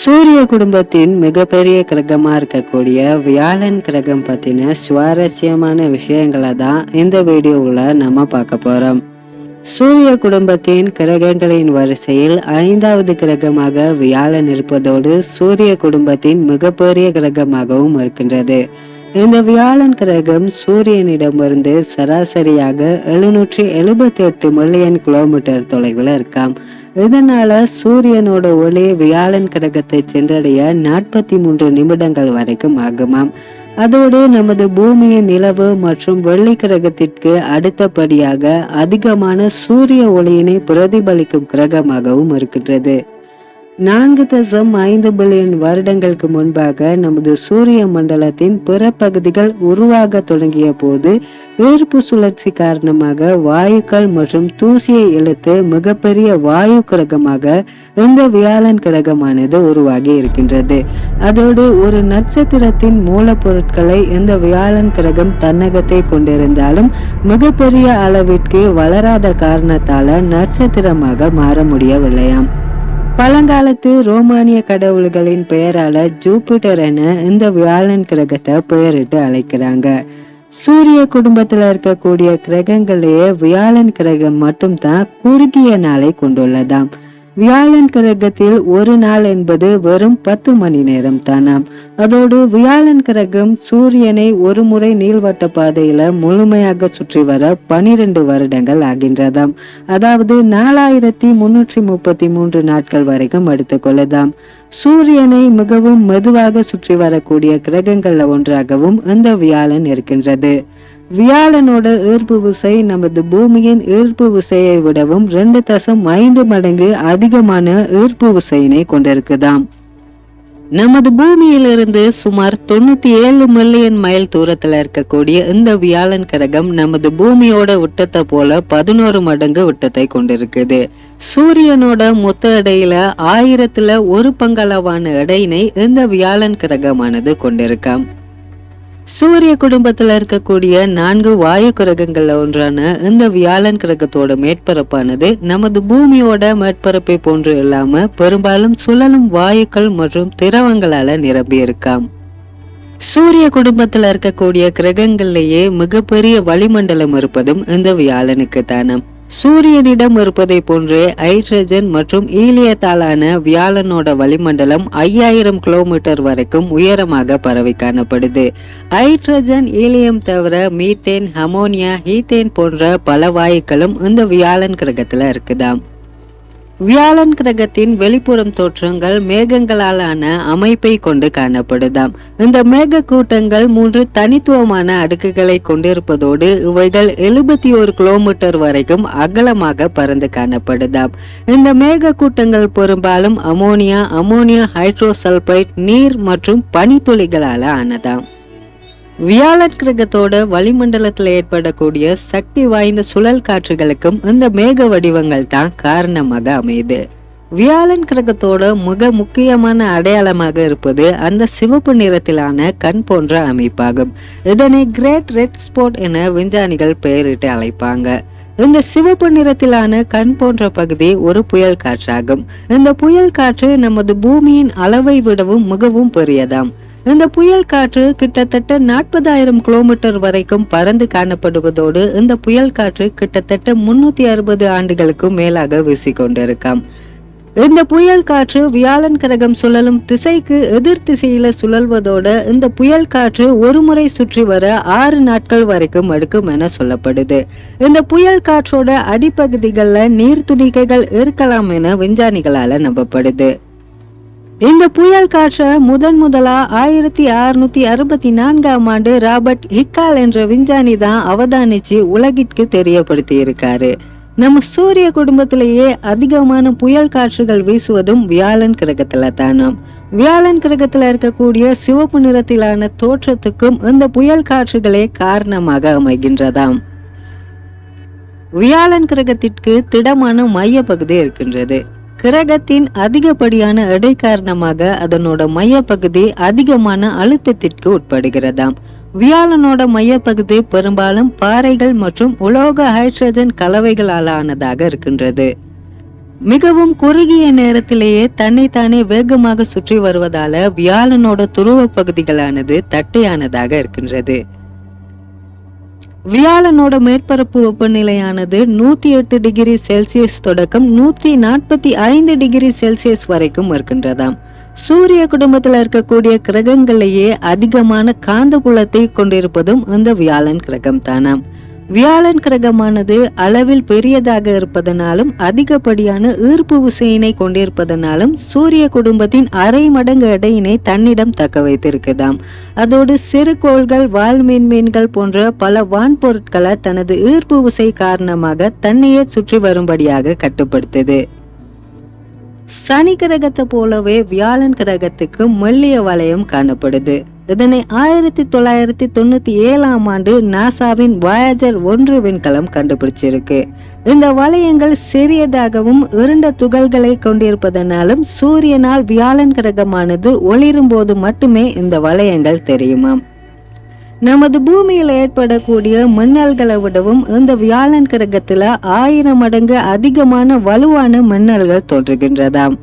சூரிய குடும்பத்தின் மிகப்பெரிய கிரகமா இருக்கக்கூடிய வியாழன் கிரகம் பத்தின சுவாரஸ்யமான விஷயங்களை தான் இந்த வீடியோவில் நம்ம பார்க்க போறோம். சூரிய குடும்பத்தின் கிரகங்களின் வரிசையில் ஐந்தாவது கிரகமாக வியாழன் இருப்பதோடு சூரிய குடும்பத்தின் மிகப்பெரிய கிரகமாகவும் இருக்கின்றது. இந்த வியாழன் கிரகம் சூரியனிடமிருந்து சராசரியாக எழுநூற்றி எழுபத்தி எட்டு மில்லியன் கிலோமீட்டர் தொலைவில் இருக்காம். இதனால சூரியனோட ஒளி வியாழன் கிரகத்தை சென்றடைய நாற்பத்தி மூன்று நிமிடங்கள் வரைக்கும் ஆகுமாம். அதோடு நமது பூமியின் நிலவு மற்றும் வெள்ளி கிரகத்திற்கு அடுத்தபடியாக அதிகமான சூரிய ஒளியினை பிரதிபலிக்கும் கிரகமாகவும் இருக்கின்றது. நான்கு தசம் ஐந்து பில்லியன் வருடங்களுக்கு முன்பாக நமது சூரிய மண்டலத்தின் பிற பகுதிகள் உருவாக தொடங்கிய போது ஈர்ப்பு சுழற்சி காரணமாக வாயுக்கள் மற்றும் தூசியை இழுத்து மிகப்பெரிய வாயு கிரகமாக இந்த வியாழன் கிரகமானது உருவாகி இருக்கின்றது. அதோடு ஒரு நட்சத்திரத்தின் மூலப்பொருட்களை இந்த வியாழன் கிரகம் தன்னகத்தை கொண்டிருந்தாலும் மிகப்பெரிய அளவிற்கு வளராத காரணத்தால நட்சத்திரமாக மாற முடியவில்லையாம். பழங்காலத்து ரோமானிய கடவுள்களின் பெயரால ஜூபிட்டர் என இந்த வியாழன் கிரகத்தை பெயரிட்டு அழைக்கிறாங்க. சூரிய குடும்பத்துல இருக்கக்கூடிய கிரகங்களையே வியாழன் கிரகம் மட்டும்தான் குறுகிய நாளை கொண்டுள்ளதாம். வியாழன் கிரகத்தில் ஒரு நாள் என்பது வெறும் பத்து மணி நேரம் தானாம். அதோடு வியாழன் கிரகம் சூரியனை ஒரு முறை நீள்வட்ட பாதையில முழுமையாக சுற்றி வர பனிரெண்டு வருடங்கள் ஆகின்றதாம். அதாவது நாலாயிரத்தி முன்னூற்றி முப்பத்தி மூன்று நாட்கள் வரைக்கும் எடுத்துக்கொள்ளதாம் சூரியனை மிகவும் மெதுவாக சுற்றி வரக்கூடிய கிரகங்கள்ல ஒன்றாகவும் இந்த வியாழன் இருக்கின்றது. வியாழனோட ஈர்ப்பு விசை நமது பூமியின் ஈர்ப்பு விசையை விடவும் ரெண்டு தசம் ஐந்து மடங்கு அதிகமான ஈர்ப்பு விசையினை கொண்டிருக்குதாம். நமது பூமியிலிருந்து சுமார் தொண்ணூத்தி ஏழு மில்லியன் மைல் தூரத்துல இருக்கக்கூடிய இந்த வியாழன் கிரகம் நமது பூமியோட விட்டத்தை போல பதினோரு மடங்கு விட்டத்தை கொண்டிருக்குது. சூரியனோட மொத்த எடையில ஆயிரத்துல ஒரு பங்களவான எடையினை இந்த வியாழன் கிரகமானது கொண்டிருக்காம். சூரிய குடும்பத்துல இருக்கக்கூடிய நான்கு வாயு கிரகங்கள்ல ஒன்றான இந்த வியாழன் கிரகத்தோட மேற்பரப்பானது நமது பூமியோட மேற்பரப்பை போன்று இல்லாம பெரும்பாலும் சுழலும் வாயுக்கள் மற்றும் திரவங்களால நிரம்பி இருக்காம் சூரிய குடும்பத்துல இருக்கக்கூடிய கிரகங்கள்லயே மிகப்பெரிய வளிமண்டலம் இருப்பதும் இந்த வியாழனுக்கு தானம். சூரியனிடம் இருப்பதை போன்றே ஹைட்ரஜன் மற்றும் ஈலியத்தாலான வியாழனோட வளிமண்டலம் ஐயாயிரம் கிலோமீட்டர் வரைக்கும் உயரமாக பரவி காணப்படுது. ஹைட்ரஜன் ஈலியம் தவிர மீத்தேன் அமோனியா ஹீத்தேன் போன்ற பல வாயுக்களும் இந்த வியாழன் கிரகத்துல இருக்குதாம். வியாழன் கிரகத்தின் வெளிப்புறம் தோற்றங்கள் மேகங்களாலான அமைப்பை கொண்டு காணப்படுதாம். இந்த மேக கூட்டங்கள் மூன்று தனித்துவமான அடுக்குகளை கொண்டிருப்பதோடு இவைகள் எழுபத்தி ஒரு கிலோமீட்டர் வரைக்கும் அகலமாக பறந்து காணப்படுதாம். இந்த மேக கூட்டங்கள் பெரும்பாலும் அமோனியா அமோனியா ஹைட்ரோசல்பைட் நீர் மற்றும் பனித்துளிகளால ஆனதாம். வியாழன் கிரகத்தோட வளிமண்டலத்தில் ஏற்படக்கூடிய சக்தி வாய்ந்த சுழல் காற்றுகளுக்கும் இந்த மேக வடிவங்கள் தான் காரணமாக அமையுது. வியாழன் கிரகத்தோட மிக முக்கியமான அடையாளமாக இருப்பது அந்த சிவப்பு நிறத்திலான கண் போன்ற அமைப்பாகும். இதனை கிரேட் ரெட் ஸ்பாட் என விஞ்ஞானிகள் பெயரிட்டு அழைப்பாங்க. இந்த சிவப்பு நிறத்திலான கண் போன்ற பகுதி ஒரு புயல் காற்றாகும். இந்த புயல் காற்று நமது பூமியின் அளவை விடவும் மிகவும் பெரியதாம். இந்த புயல் காற்று கிட்டத்தட்ட நாற்பதாயிரம் கிலோமீட்டர் வரைக்கும் பறந்து காணப்படுவதோடு இந்த புயல் காற்று கிட்டத்தட்ட முன்னூத்தி அறுபது ஆண்டுகளுக்கும் மேலாக வீசிக்கொண்டிருக்காம். இந்த புயல் காற்று வியாழன் கிரகம் சுழலும் திசைக்கு எதிர் திசையில சுழல்வதோட இந்த புயல் காற்று ஒரு முறை சுற்றி வர ஆறு நாட்கள் வரைக்கும் எடுக்கும் என சொல்லப்படுது. இந்த புயல் காற்றோட அடிப்பகுதிகள்ல நீர்த்துணிகைகள் இருக்கலாம் என விஞ்ஞானிகளால நம்பப்படுது. இந்த புயல் காற்றை முதன் முதலா ஆயிரத்தி அறுநூத்தி அறுபத்தி நான்காம் ஆண்டு ராபர்ட் ஹிக்கால் என்ற விஞ்ஞானி தான் அவதானிச்சு உலகிற்கு தெரியப்படுத்தி இருக்காரு நம்ம சூரிய குடும்பத்திலேயே அதிகமான புயல் காற்றுகள் வீசுவதும் வியாழன் கிரகத்துல தானாம். வியாழன் கிரகத்துல இருக்கக்கூடிய சிவப்பு நிறத்திலான தோற்றத்துக்கும் இந்த புயல் காற்றுகளே காரணமாக அமைகின்றதாம். வியாழன் கிரகத்திற்கு திடமான மைய பகுதி இருக்கின்றது. கிரகத்தின் அதிகப்படியான எடை காரணமாக அதனோட மையப்பகுதி அதிகமான அழுத்தத்திற்கு உட்படுகிறதாம். வியாழனோட மையப்பகுதி பெரும்பாலும் பாறைகள் மற்றும் உலோக ஹைட்ரஜன் கலவைகளால் ஆனதாக இருக்கின்றது. மிகவும் குறுகிய நேரத்திலேயே தன்னைத்தானே வேகமாக சுற்றி வருவதால வியாழனோட துருவ பகுதிகளானது தட்டையானதாக இருக்கின்றது. வியாழனோட மேற்பரப்பு வெப்பநிலையானது நூத்தி எட்டு டிகிரி செல்சியஸ் தொடக்கம் நூத்தி நாற்பத்தி ஐந்து டிகிரி செல்சியஸ் வரைக்கும் இருக்கின்றதாம். சூரிய குடும்பத்துல இருக்கக்கூடிய கிரகங்களையே அதிகமான காந்தபுலத்தை கொண்டிருப்பதும் இந்த வியாழன் கிரகம் தானாம் வியாழன் கிரகமானது அளவில் பெரியதாக இருப்பதனாலும் அதிகப்படியான ஈர்ப்பு விசையினை கொண்டிருப்பதனாலும் சூரிய குடும்பத்தின் அரை மடங்கு எடையினை தன்னிடம் தக்க வைத்திருக்குதாம். அதோடு சிறு கோள்கள் வால்மீன்மீன்கள் போன்ற பல வான்பொருட்களை தனது ஈர்ப்பு விசை காரணமாக தன்னையே சுற்றி வரும்படியாக கட்டுப்படுத்துது. சனி கிரகத்தை போலவே வியாழன் கிரகத்துக்கு மெல்லிய வளையம் காணப்படுது. இதனை ஆயிரத்தி தொள்ளாயிரத்தி தொண்ணூத்தி ஏழாம் ஆண்டு நாசாவின் வாயஜர் ஒன்று விண்கலம் கண்டுபிடிச்சிருக்கு. இந்த வளையங்கள் சிறியதாகவும் இருண்ட துகள்களை கொண்டிருப்பதனாலும் சூரியனால் வியாழன் கிரகமானது ஒளிரும் போது மட்டுமே இந்த வளையங்கள் தெரியுமாம். நமது பூமியில் ஏற்படக்கூடிய மின்னல்களை விடவும் இந்த வியாழன் கிரகத்தில் ஆயிரம் மடங்கு அதிகமான வலுவான மின்னல்கள் தோன்றுகின்றதாம்.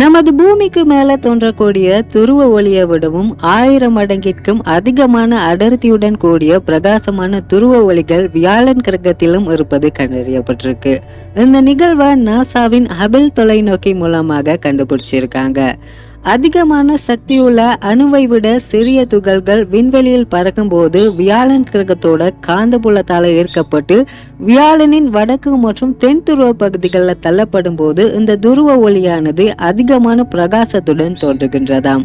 நமது பூமிக்கு மேல தோன்றக்கூடிய துருவ ஒளியை விடவும் ஆயிரம் மடங்கிற்கும் அதிகமான அடர்த்தியுடன் கூடிய பிரகாசமான துருவ ஒளிகள் வியாழன் கிரகத்திலும் இருப்பது கண்டறியப்பட்டிருக்கு. இந்த நிகழ்வை நாசாவின் ஹபிள் தொலைநோக்கி மூலமாக கண்டுபிடிச்சிருக்காங்க. அதிகமான சக்தியுள்ள அணுவை விட சிறிய துகள்கள் விண்வெளியில் பறக்கும்போது வியாழன் கிரகத்தோட காந்தபுலத்தால ஈர்க்கப்பட்டு வியாழனின் வடக்கு மற்றும் தென் துருவ பகுதிகளில் தள்ளப்படும் போது இந்த துருவ ஒளியானது அதிகமான பிரகாசத்துடன் தோன்றுகின்றதாம்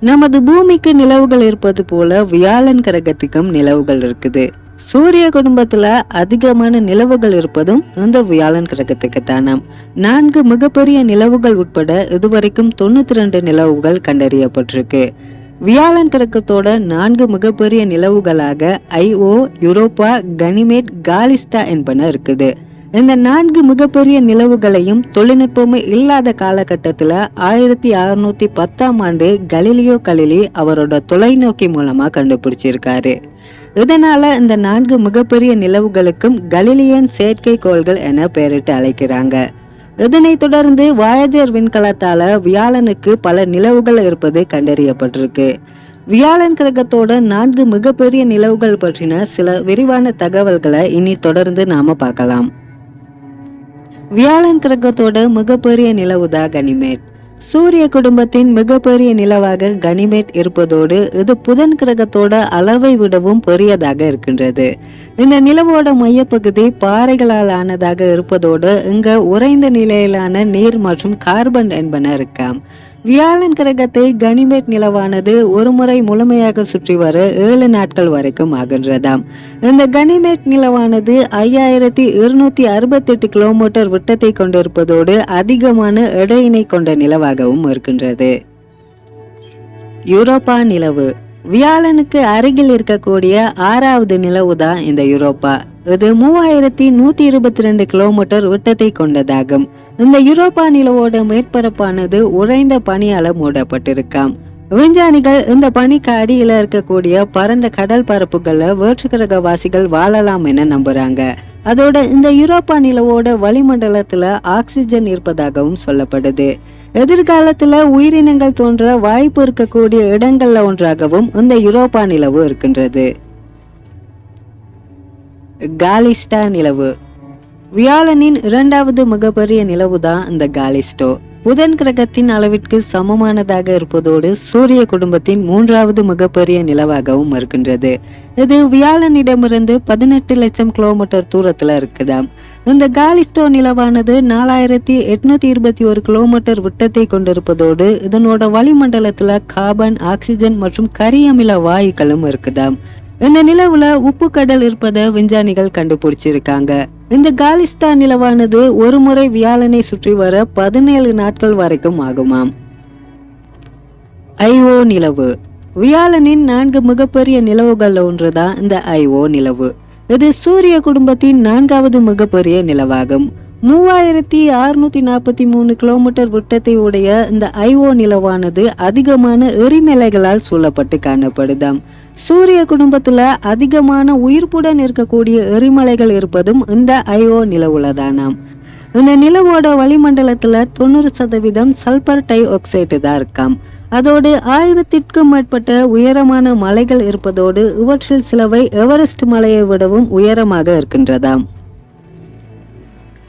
நமது பூமிக்கு நிலவுகள் இருப்பது போல வியாழன் கிரகத்துக்கும் நிலவுகள் இருக்குது. சூரிய குடும்பத்துல அதிகமான நிலவுகள் இருப்பதும் இந்த வியாழன் கிரகத்துக்கு தானாம். நான்கு மிகப்பெரிய நிலவுகள் உட்பட இதுவரைக்கும் தொண்ணூத்தி ரெண்டு நிலவுகள் கண்டறியப்பட்டிருக்கு. வியாழன் கிரகத்தோட நான்கு மிகப்பெரிய நிலவுகளாக ஐஓ யூரோப்பா கனிமேட் காலிஸ்டா என்பன இருக்குது. இந்த நான்கு மிகப்பெரிய நிலவுகளையும் தொழில்நுட்பமே இல்லாத காலகட்டத்துல ஆயிரத்தி அறுநூத்தி பத்தாம் ஆண்டு கலிலியோ கலிலி அவரோட தொலைநோக்கி மூலமா கண்டுபிடிச்சிருக்காரு. இதனால இந்த நான்கு மிகப்பெரிய நிலவுகளுக்கும் கலிலியன் செயற்கைக்கோள்கள் என பெயரிட்டு அழைக்கிறாங்க. இதனைத் தொடர்ந்து வாயஜர் விண்கலத்தால வியாழனுக்கு பல நிலவுகள் இருப்பது கண்டறியப்பட்டிருக்கு. வியாழன் கிரகத்தோட நான்கு மிகப்பெரிய நிலவுகள் பற்றின சில விரிவான தகவல்களை இனி தொடர்ந்து நாம பார்க்கலாம். வியாழன் கிரகத்தோட மிகப்பெரிய நிலவுதான் கனிமேட். சூரிய குடும்பத்தின் மிகப்பெரிய நிலவாக கனிமேட் இருப்பதோடு இது புதன் கிரகத்தோட அளவை விடவும் பெரியதாக இருக்கின்றது. இந்த நிலவோட மையப்பகுதி பாறைகளால் ஆனதாக இருப்பதோடு இங்க உறைந்த நிலையிலான நீர் மற்றும் கார்பன் என்பன இருக்காம் வியாழன் கிரகத்தை கனிமேட் நிலவானது ஒரு முறை முழுமையாக சுற்றி வர ஏழு நாட்கள் வரைக்கும் ஆகின்றதாம். இந்த கனிமேட் நிலவானது ஐயாயிரத்தி இருநூத்தி அறுபத்தி எட்டு கிலோமீட்டர் விட்டத்தை கொண்டிருப்பதோடு அதிகமான எடையினை கொண்ட நிலவாகவும் இருக்கின்றது. யூரோப்பா நிலவு. வியாழனுக்கு அருகில் இருக்கக்கூடிய ஆறாவது நிலவு தான் இந்த யூரோப்பா. இது மூவாயிரத்தி நூத்தி இருபத்தி ரெண்டு கிலோமீட்டர் விட்டத்தை கொண்டதாகும். இந்த யூரோப்பா நிலவோட மேற்பரப்பானது உறைந்த பனியால மூடப்பட்டிருக்காம். விஞ்ஞானிகள் இந்த பனிக்கு அடியில இருக்கக்கூடிய பரந்த கடல் பரப்புகள்ல வேற்றுக்கிரகவாசிகள் வாழலாம் என நம்புறாங்க. அதோட இந்த யூரோப்பா நிலவோட வளிமண்டலத்துல ஆக்சிஜன் இருப்பதாகவும் சொல்லப்படுது. எதிர்காலத்துல உயிரினங்கள் தோன்ற வாய்ப்பு இருக்கக்கூடிய இடங்கள்ல ஒன்றாகவும் இந்த யூரோப்பா நிலவு இருக்கின்றது. காலிஸ்டா நிலவு. வியாழனின் இரண்டாவது மிகப்பெரிய நிலவுதான் இந்த காலிஸ்டோ. புதன் கிரகத்தின் அளவிற்கு சமமானதாக இருப்பதோடு சூரிய குடும்பத்தின் மூன்றாவது மிகப்பெரிய நிலவாகவும் இருக்கின்றது. இது வியாழனிடமிருந்து பதினெட்டு லட்சம் கிலோமீட்டர் தூரத்துல இருக்குதாம். இந்த காலிஸ்டோ நிலவானது நாலாயிரத்தி எட்நூத்தி இருபத்தி ஒரு கிலோமீட்டர் விட்டத்தை கொண்டிருப்பதோடு இதனோட வளிமண்டலத்துல கார்பன் ஆக்சிஜன் மற்றும் கரியமில வாயுக்களும் இருக்குதாம். இந்த நிலவுல உப்பு கடல் இருப்பதை விஞ்ஞானிகள் கண்டுபிடிச்சிருக்காங்க. இந்த காலிஸ்தான் நிலவானது ஒரு முறை வியாழனை சுற்றி வர பதினேழு நாட்கள் வரைக்கும் ஆகுமாம். ஐஓ நிலவு. வியாழனின் நான்கு மிகப்பெரிய நிலவுகள்ல ஒன்றுதான் இந்த ஐஓ நிலவு. இது சூரிய குடும்பத்தின் நான்காவது மிகப்பெரிய நிலவாகும். மூவாயிரத்தி அறுநூத்தி நாற்பத்தி மூணு கிலோமீட்டர் விட்டத்தை உடைய இந்த ஐஓ நிலவானது அதிகமான எரிமலைகளால் சூழப்பட்டு காணப்படுதாம். சூரிய குடும்பத்துல அதிகமான உயிர்ப்புடன் இருக்கக்கூடிய எரிமலைகள் இருப்பதும் இந்த ஐஓ நிலவுலதானாம். இந்த நிலவோட வளிமண்டலத்துல தொண்ணூறு சதவீதம் சல்பர் டை ஆக்சைடு தான் இருக்காம். அதோடு ஆயிரத்திற்கும் மேற்பட்ட உயரமான மலைகள் இருப்பதோடு இவற்றில் சிலவை எவரெஸ்ட் மலையை விடவும் உயரமாக இருக்கின்றதாம்.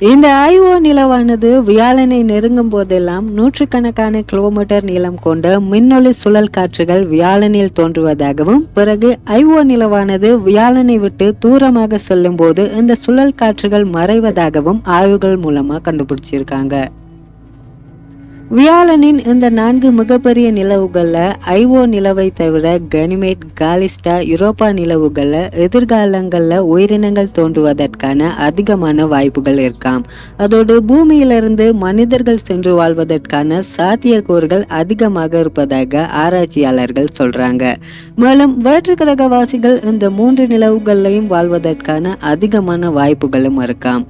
இந்த ஐஓ நிலவானது வியாழனை நெருங்கும் போதெல்லாம் நூற்றுக்கணக்கான கிலோமீட்டர் நீளம் கொண்ட மின்னொலி சுழல் காற்றுகள் வியாழனில் தோன்றுவதாகவும் பிறகு ஐஓ நிலவானது வியாழனை விட்டு தூரமாக செல்லும் போது இந்த சுழல் காற்றுகள் மறைவதாகவும் ஆய்வுகள் மூலமா கண்டுபிடிச்சிருக்காங்க. வியாழனின் இந்த நான்கு மிகப்பெரிய நிலவுகள்ல ஐஓ நிலவை தவிர கனிமேட் காலிஸ்டா யூரோப்பா நிலவுகள்ல எதிர்காலங்கள்ல உயிரினங்கள் தோன்றுவதற்கான அதிகமான வாய்ப்புகள் இருக்காம். அதோடு பூமியிலிருந்து மனிதர்கள் சென்று வாழ்வதற்கான சாத்தியக்கூறுகள் அதிகமாக இருப்பதாக ஆராய்ச்சியாளர்கள் சொல்றாங்க. மேலும் வேற்றுக்கிரகவாசிகள் இந்த மூன்று நிலவுகள்லையும் வாழ்வதற்கான அதிகமான வாய்ப்புகளும் இருக்காம்.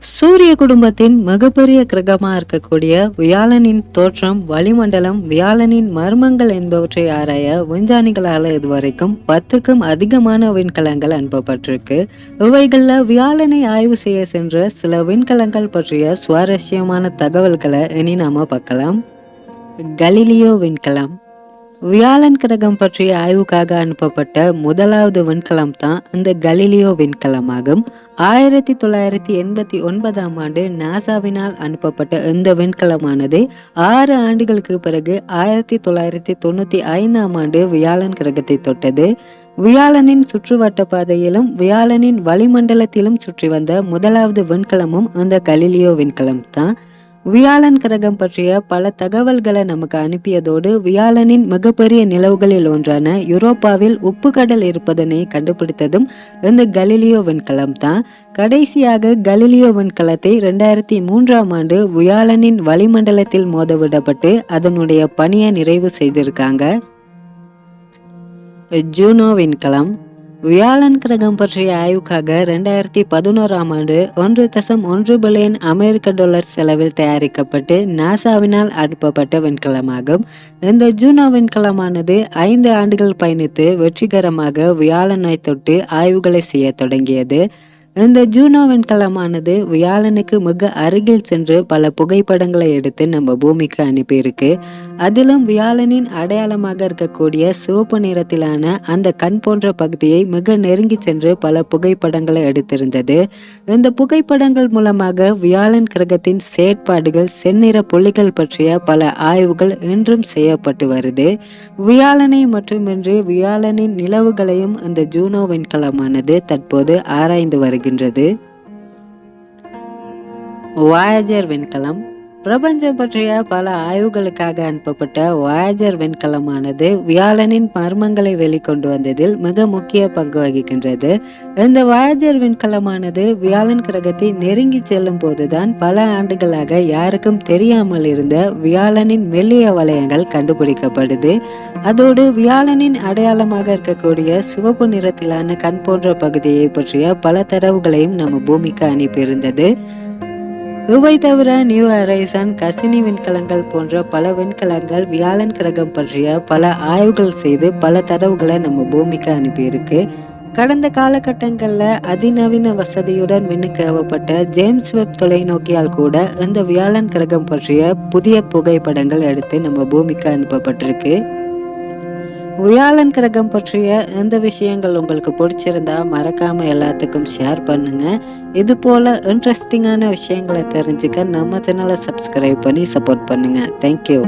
சூரிய குடும்பத்தின் மிகப்பெரிய கிரகமா இருக்கக்கூடிய வியாழனின் தோற்றம் வளிமண்டலம் வியாழனின் மர்மங்கள் என்பவற்றை ஆராய விஞ்ஞானிகளால இதுவரைக்கும் பத்துக்கும் அதிகமான விண்கலங்கள் அனுப்பப்பட்டிருக்கு. இவைகள்ல வியாழனை ஆய்வு செய்ய சென்ற சில விண்கலங்கள் பற்றிய சுவாரஸ்யமான தகவல்களை இனி நாம பார்க்கலாம். கலிலியோ விண்கலம். வியாழன் கிரகம் பற்றிய ஆய்வுக்காக அனுப்பப்பட்ட முதலாவது விண்கலம் தான் இந்த கலிலியோ விண்கலமாகும். ஆயிரத்தி தொள்ளாயிரத்தி எண்பத்தி ஒன்பதாம் ஆண்டு நாசாவினால் அனுப்பப்பட்ட இந்த விண்கலமானது ஆறு ஆண்டுகளுக்கு பிறகு ஆயிரத்தி தொள்ளாயிரத்தி தொண்ணூத்தி ஐந்தாம் ஆண்டு வியாழன் கிரகத்தை தொட்டது. வியாழனின் சுற்றுவட்ட பாதையிலும் வியாழனின் வளிமண்டலத்திலும் சுற்றி வந்த முதலாவது விண்கலமும் இந்த கலிலியோ விண்கலம் தான். வியாழன் கிரகம் பற்றிய பல தகவல்களை நமக்கு அனுப்பியதோடு வியாழனின் மிகப்பெரிய நிலவுகளில் ஒன்றான யூரோப்பாவில் உப்பு கடல் இருப்பதனை கண்டுபிடித்ததும் இந்த கலிலியோ விண்கலம் தான். கடைசியாக கலிலியோ விண்கலத்தை ரெண்டாயிரத்தி மூன்றாம் ஆண்டு வியாழனின் வளிமண்டலத்தில் மோதவிடப்பட்டு அதனுடைய பணியை நிறைவு செய்திருக்காங்க. ஜூனோ விண்கலம் வியாழன் கிரகம் பற்றிய ஆய்வுக்காக ரெண்டாயிரத்தி பதினோராம் ஆண்டு ஒன்று தசம் ஒன்று பில்லியன் அமெரிக்க டாலர் செலவில் தயாரிக்கப்பட்டு நாசாவினால் அனுப்பப்பட்ட விண்கலமாகும். இந்த ஜூனோ விண்கலமானது ஐந்து ஆண்டுகள் பயணித்து வெற்றிகரமாக வியாழனை தொட்டு ஆய்வுகளை செய்ய தொடங்கியது. இந்த ஜூனோ விண்கலமானது வியாழனுக்கு மிக அருகில் சென்று பல புகைப்படங்களை எடுத்து நம்ம பூமிக்கு அனுப்பியிருக்கு. அதிலும் வியாழனின் அடையாளமாக இருக்கக்கூடிய சிவப்பு நிறத்திலான அந்த கண் போன்ற பகுதியை மிக நெருங்கி சென்று பல புகைப்படங்களை எடுத்திருந்தது. இந்த புகைப்படங்கள் மூலமாக வியாழன் கிரகத்தின் செயற்பாடுகள் செந்நிற புள்ளிகள் பற்றிய பல ஆய்வுகள் இன்றும் செய்யப்பட்டு வருது. வியாழனை மட்டுமின்றி வியாழனின் நிலவுகளையும் இந்த ஜூனோ விண்கலமானது தற்போது ஆராய்ந்து வருகிறது. போகின்றது வாயஜர் விண்கலம். பிரபஞ்சம் பற்றிய பல ஆய்வுகளுக்காக அனுப்பப்பட்ட வாயஜர் விண்கலமானது வியாழனின் மர்மங்களை வெளிக்கொண்டு வந்ததில் மிக முக்கிய பங்கு வகிக்கின்றது. இந்த வாயஜர் விண்கலமானது வியாழன் கிரகத்தை நெருங்கி செல்லும் போதுதான் பல ஆண்டுகளாக யாருக்கும் தெரியாமல் இருந்த வியாழனின் மெல்லிய வளையங்கள் கண்டுபிடிக்கப்படுது. அதோடு வியாழனின் அடையாளமாக இருக்கக்கூடிய சிவப்பு நிறத்திலான கண் போன்ற பகுதியை பற்றிய பல தரவுகளையும் நம்ம பூமிக்கு அனுப்பியிருந்தது. இவை தவிர நியூ அரைசன் கசினி விண்கலங்கள் போன்ற பல விண்கலங்கள் வியாழன் கிரகம் பற்றிய பல ஆய்வுகள் செய்து பல தரவுகளை நம்ம பூமிக்கு அனுப்பியிருக்கு. கடந்த காலகட்டங்களில் அதிநவீன வசதியுடன் விண்ணுக்கு ஏவப்பட்ட ஜேம்ஸ் வெப் தொலைநோக்கியால் கூட இந்த வியாழன் கிரகம் பற்றிய புதிய புகைப்படங்கள் எடுத்து நம்ம பூமிக்கு அனுப்பப்பட்டிருக்கு. வியாழன் கிரகம் பற்றிய இந்த விஷயங்கள் உங்களுக்கு பிடிச்சிருந்தா மறக்காம எல்லாத்துக்கும் ஷேர் பண்ணுங்க. இது போல இன்ட்ரெஸ்டிங்கான விஷயங்களை தெரிஞ்சுக்க நம்ம சேனலை சப்ஸ்கிரைப் பண்ணி சப்போர்ட் பண்ணுங்க. தேங்க்யூ